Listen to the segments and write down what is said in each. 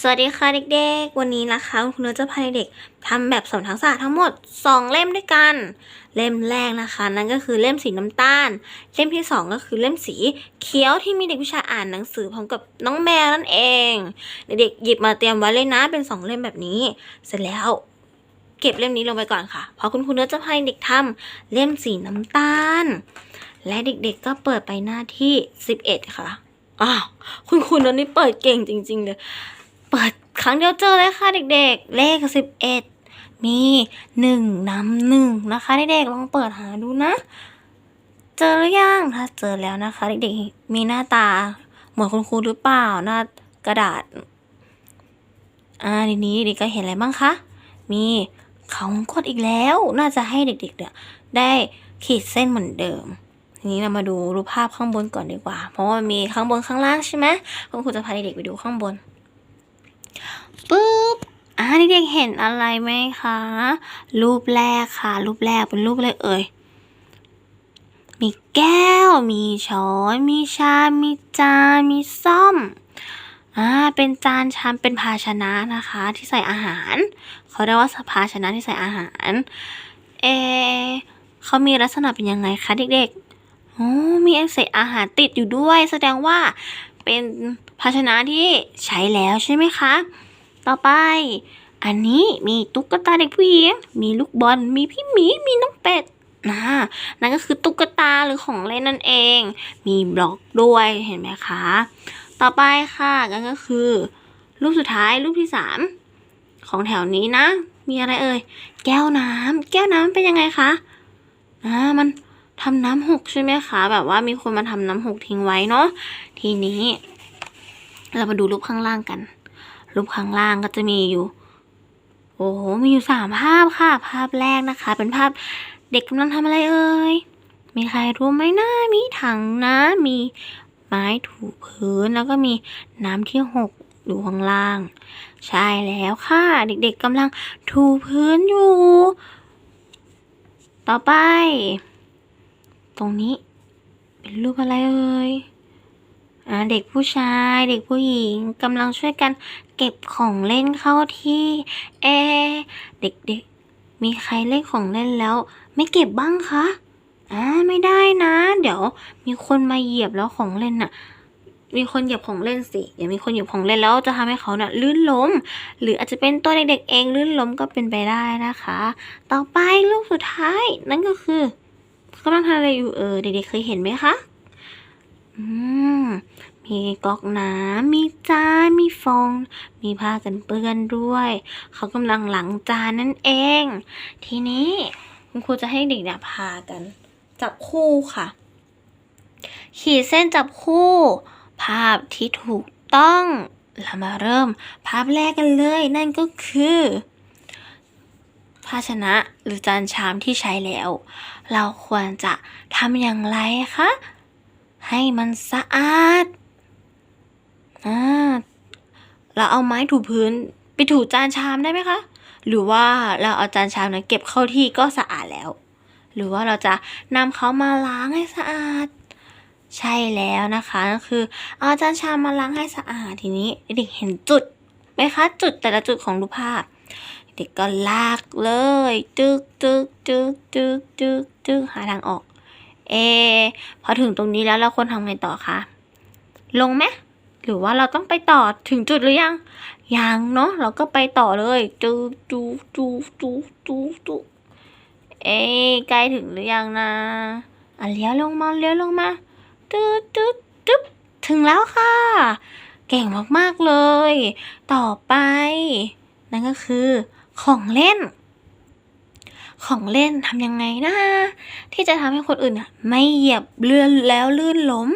สวัสดีค่ะเด็กๆ วันนี้นะคะคุณครูจะพาเด็กๆทำแบบสมทักษะทั้งหมด 2 เล่มด้วยกัน เล่มแรกนะคะ นั่นก็คือเล่มสีน้ำตาล เล่มที่ 2 ก็คือเล่มสีเขียวที่มีเด็กวิชาอ่านหนังสือพร้อมกับน้องแมวนั่นเองเด็กๆหยิบมาเตรียมไว้เลยนะเป็น 2 เล่มแบบนี้ เสร็จแล้วเก็บเล่มนี้ลงไปก่อนค่ะเพราะคุณครูเนื้อจะพาเด็กทำเล่มสีน้ำตาล และเด็กๆก็เปิดไปหน้าที่ 11 ค่ะอ้าวคุณครูเนื้อนี่เปิดเก่งจริง ๆเลย เปิดครั้งเดียวเจอเลยค่ะเด็กๆ เลข11มีหนึ่งนำหนึ่งนะคะเด็กๆลองเปิดหาดูนะ เจอหรือยังถ้าเจอแล้วนะคะเด็กๆมีหน้าตาเหมือนคุณครูหรือเปล่าหน้ากระดาษอ่าทีนี้เด็กๆก็เห็นอะไรบ้างคะมีเขางกดอีกแล้ว น่าจะให้เด็กๆเนี่ยได้ขีดเส้นเหมือนเดิมทีนี้เรามาดูรูปภาพข้างบนก่อนดีกว่า เพราะว่ามีข้างบนข้างล่างใช่ไหมคุณครูจะพาเด็กๆไปดูข้างบน ปุ๊บอ่าเด็กๆเห็นอะไรไหมคะ รูปแรกค่ะ รูปแรกเป็นรูปอะไรเอ่ย มีแก้ว มีช้อน มีชาม มีจาน มีซ่อม อ่า เป็นจานชาม เป็นภาชนะนะคะ ที่ใส่อาหาร เขาเรียกว่าภาชนะที่ใส่อาหาร เอ เขามีลักษณะเป็นยังไงคะเด็กๆ อ๋อ มีเศษอาหารติดอยู่ด้วย แสดงว่า เป็นภาชนะที่ใช้แล้วใช่ไหมคะ ต่อไป อันนี้มีตุ๊กตาเด็กผู้หญิง มีลูกบอล มีพี่หมี มีน้องเป็ดนะนั่นก็คือตุ๊กตาหรือของเล่นนั่นเอง มีบล็อกด้วยเห็นไหมคะ ต่อไปค่ะนั่นก็คือ รูปสุดท้ายรูปที่สามของแถวนี้นะ มีอะไรเอ่ย แก้วน้ำแก้วน้ำเป็นยังไงคะอ่ามัน ทำน้ำหกใช่ไหมคะ แบบว่ามีคนมาทำน้ำหกทิ้งไว้เนาะทีนี้ เรามาดูรูปข้างล่างกัน รูปข้างล่างก็จะมีอยู่ โอ้โหมีอยู่สามภาพค่ะ ภาพแรกนะคะ เป็นภาพเด็กกำลังทำอะไรเอ่ยมีใครรู้ไหมนะมีถังน้ำมีไม้ถูพื้นแล้วก็มีน้ำที่หกอยู่ข้างล่าง ใช่แล้วค่ะ เด็กๆกำลังถูพื้นอยู่ ต่อไป ตรงนี้ เป็นรูปอะไรเอ่ยอ่าเด็กผู้ชายเด็กผู้หญิงกำลังช่วยกันเก็บของเล่นเข้าที่เอะเด็กๆ มีใครเล่นของเล่นแล้ว ไม่เก็บบ้างคะอ่าไม่ได้นะ เดี๋ยวมีคนมาเหยียบแล้วของเล่นน่ะ มีคนเหยียบของเล่นสิเดี๋ยวมีคนเหยียบของเล่นแล้วจะทำให้เขาน่ะลื่นล้ม หรืออาจจะเป็นตัวเด็กๆเองลื่นล้มก็เป็นไปได้นะคะ ต่อไปรูปสุดท้ายนั่นก็คือำลังทำอะไรอยู่เออเด็กๆเคยเห็นไหมคะอืมมีก๊อกน้ำมีจานมีฟอง มีผ้ากันเปื้อนด้วย เขากำลังหลังจานนั่นเอง ทีนี้คุณครูจะให้เด็กเนี่ยพากัน จับคู่ค่ะ ขีดเส้นจับคู่ ภาพที่ถูกต้องเรามาเริ่มภาพแรกกันเลย นั่นก็คือ ภาชนะหรือจานชามที่ใช้แล้ว เราควรจะทำอย่างไรคะ ให้มันสะอาดอ่าเราเอาไม้ถูพื้นไปถูจานชามได้ไหมคะ หรือว่าเราเอาจานชามนั้นเก็บเข้าที่ก็สะอาดแล้ว หรือว่าเราจะนำเขามาล้างให้สะอาด ใช่แล้วนะคะก็คือเอาจานชามมาล้างให้สะอาดทีนี้เด็กเห็นจุดไหมคะ จุดแต่ละจุดของรูปภาพ เด็กก็ลากเลยจึกจึกจึกจึกจึกจึกหาทางออก เอ พอถึงตรงนี้แล้วเราควรทำไงต่อคะ ลงไหมหรือว่าเราต้องไปต่อถึงจุดหรือยัง ยังเนาะเราก็ไปต่อเลยจูจูจูจูจูจูเอ๊ใกล้ถึงหรือยังนะอะเลี้ยวลงมาเลี้ยวลงมาตึ๊ดตึ๊ดตึ๊บถึงแล้วค่ะ เก่งมากๆเลย ต่อไป นั่นก็คือ ของเล่น ของเล่นทำยังไงนะ ที่จะทำให้คนอื่นน่ะไม่เหยียบเลื่อนแล้วลื่นล้ม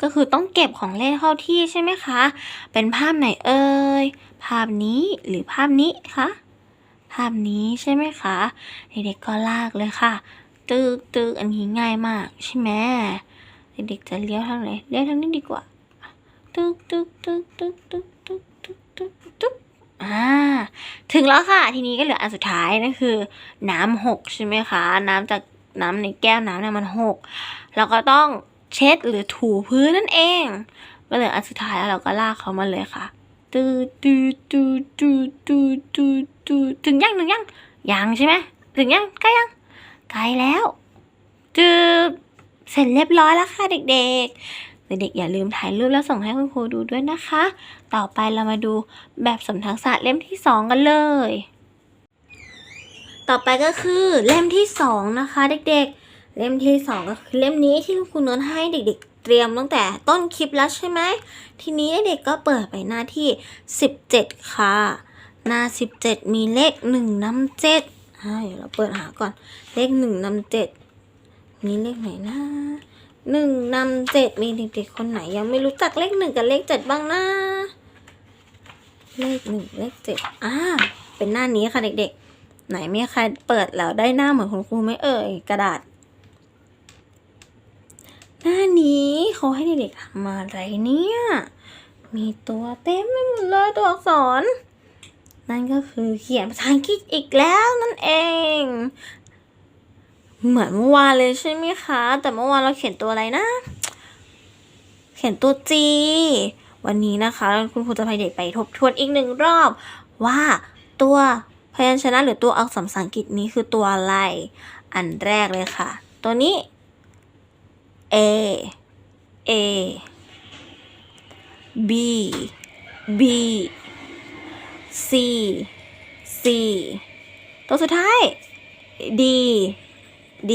ก็คือต้องเก็บของเล่นเข้าที่ใช่ไหมคะ เป็นภาพไหนเอ่ยภาพนี้หรือภาพนี้คะภาพนี้ใช่ไหมคะเด็กๆก็ลากเลยค่ะ ตึกตึกอันนี้ง่ายมากใช่ไหมเด็กๆจะเลี้ยวทางไหนเลี้ยวทางนี้ดีกว่า ตึกตึกตึกตึกตึกตึกตึกตึกตึกอ่า ถึงแล้วค่ะ ทีนี้ก็เหลืออันสุดท้ายนั่นคือ น้ำหกใช่ไหมคะ น้ำจากน้ำในแก้วน้ำเนี่ยมันหกเราก็ต้องเช็ดหรือถูพื้นนั่นเอง ก็เหลืออันสุดท้ายแล้วเราก็ลากเขามาเลยค่ะตูตูตูตูตูตูตูถึงยังถึงยังยังใช่ไหมถึงยังใกล้ยังใกล้แล้วจืบเสร็จเรียบร้อยแล้วค่ะเด็กๆ เด็กๆอย่าลืมถ่ายรูปแล้วส่งให้คุณครูดูด้วยนะคะ ต่อไปเรามาดูแบบสมทักษะเล่มที่สองกันเลย ต่อไปก็คือเล่มที่สองนะคะ เด็กๆ เล่มที่สองก็คือเล่มนี้ที่คุณครูโน้ตให้เด็ก ๆ เตรียมตั้งแต่ต้นคลิปแล้วใช่ไหมทีนี้เด็กๆก็เปิดไปหน้าที่ 17 ค่ะ หน้า 17 มีเลข1นำเจ็ดอ่าเดี๋ยวเราเปิดหาก่อนเลข1นำเจ็ดมีเลขไหนนะ หนึ่งนำเจ็ดมีเด็กๆคนไหนยังไม่รู้จักเลขหนึ่งกับเลขเจ็ดบ้างนะ เลขหนึ่งเลขเจ็ดอ่าเป็นหน้านี้ค่ะเด็กๆ ไหนมีใครเปิดแล้วได้หน้าเหมือนคุณครูไหมเอ่ยกระดาษ หน้านี้เขาให้เด็กๆทำอะไรเนี่ย มีตัวเต็มไปหมดเลยตัวอักษร นั่นก็คือเขียนภาษาอังกฤษอีกแล้วนั่นเอง เหมือนเมื่อวานเลยใช่ไหมคะ แต่เมื่อวานเราเขียนตัวอะไรนะ เขียนตัว G วันนี้นะคะคุณครูจะพาเด็กไปทบทวนอีกหนึ่งรอบ ว่าตัวพยัญชนะหรือตัวอักษรภาษาอังกฤษนี้คือตัวอะไร อันแรกเลยค่ะ ตัวนี้ A A B B C C ตัวสุดท้าย D D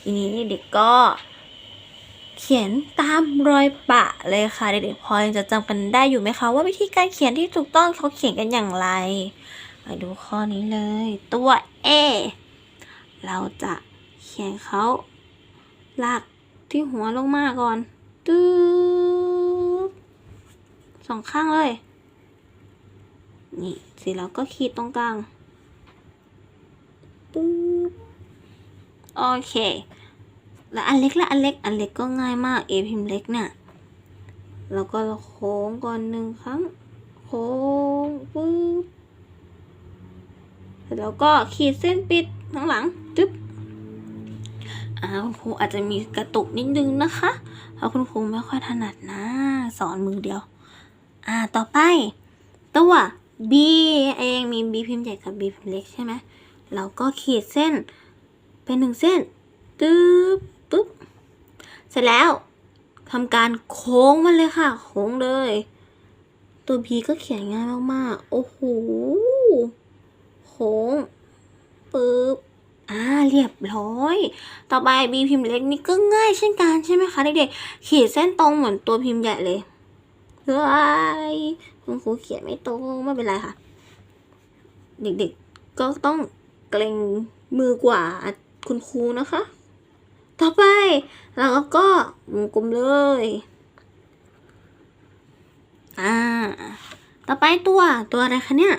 ทีนี้เด็กก็ เขียนตามรอยปะเลยค่ะ เด็กๆพอจะจำกันได้อยู่ไหมคะ ว่าวิธีการเขียนที่ถูกต้องเขาเขียนกันอย่างไรมาดูข้อนี้เลย ตัว A เราจะเขียนเขาลากที่หัวลงมาก่อนตึ๊บสองข้างเลย นี่เสร็จแล้วก็ขีดตรงกลางปุ๊บ โอเค แล้วอันเล็กละอันเล็กอันเล็กก็ง่ายมาก A พิมพ์เล็กเนี่ย แล้วก็โค้งก่อนหนึ่งครั้ง โค้งปุ๊บแล้วก็ขีดเส้นปิดข้างหลังจึ๊บอ่าคุณครูอาจจะมีกระตุกนิดนึงนะคะ เพราะคุณครูไม่ค่อยถนัดนะ สอนมือเดียว อ่าต่อไป ตัว B เองมี B พิมพ์ใหญ่กับ B พิมพ์เล็กใช่ไหมเราก็ขีดเส้น เป็นหนึ่งเส้นตึ๊บปุ๊บเสร็จแล้วทำการโค้งมันเลยค่ะ โค้งเลย ตัว B ก็เขียนง่ายมากๆ โอ้โหโค้งปึ๊บอ่าเรียบร้อย ต่อไป B พิมพ์เล็กนี่ก็ง่ายเช่นกันใช่ไหมคะเด็กๆขีดเส้นตรงเหมือนตัวพิมพ์ใหญ่เลยเฮ้ยคุณครูเขียนไม่ตรงไม่เป็นไรค่ะ เด็กๆก็ต้องเกรงมือกว่า คุณครูนะคะ ต่อไปเราก็วงกลมเลย อ่า ต่อไปตัวตัวอะไรคะเนี่ย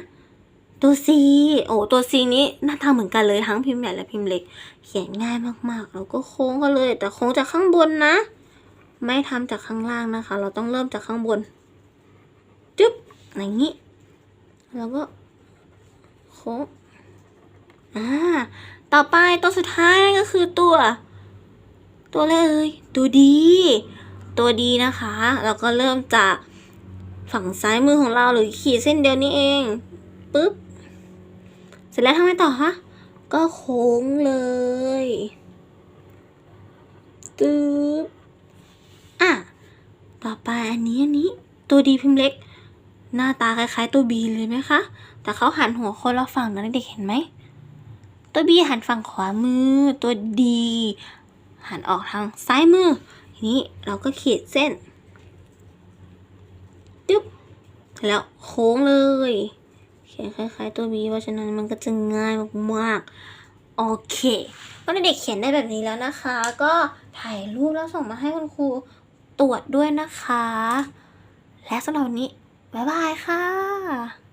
ตัว C โอ้ตัว C นี้หน้าตาเหมือนกันเลยทั้งพิมพ์ใหญ่และพิมพ์เล็ก เขียนง่ายมากๆแล้วก็โค้งกันเลย แต่โค้งจากข้างบนนะ ไม่ทำจากข้างล่างนะคะ เราต้องเริ่มจากข้างบนจึ๊บอย่างนี้ แล้วก็โค้งอ่า ต่อไปตัวสุดท้ายนั่นก็คือตัว ตัวเอ่ยตัวดี ตัวดีนะคะ เราก็เริ่มจากฝั่งซ้ายมือของเราหรือขีดเส้นเดียวนี้เองปึ๊บเสร็จแล้วทำไงต่อคะก็โค้งเลยตึ๊บอะต่อไปอันนี้อันนี้ ตัวดีพิมพ์เล็ก หน้าตาคล้ายๆตัวบีเลยไหมคะ แต่เขาหันหัวคนละฝั่งนะเด็กๆเห็นไหม ตัวบีหันฝั่งขวามือ ตัวดีหันออกทางซ้ายมือ ทีนี้เราก็ขีดเส้นตึ๊บแล้วโค้งเลยเขียนคล้ายๆตัวบีเพราะฉะนั้นมันก็จะง่ายมากๆ โอเคก็เด็กๆเขียนได้แบบนี้แล้วนะคะ ก็ถ่ายรูปแล้วส่งมาให้คุณครูตรวจด้วยนะคะ และสำหรับวันนี้ บ๊ายบายค่ะ